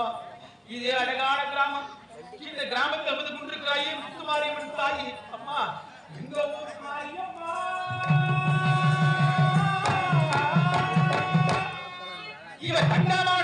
அப்பா இது அழகான கிராமம். இந்த கிராமத்தில் வந்து கொண்டிருக்கிறாயே முத்துமாரியம்மன் தாயி. அம்மா எங்க ஊர் மாரியம்மா? இவன் கண்டாளா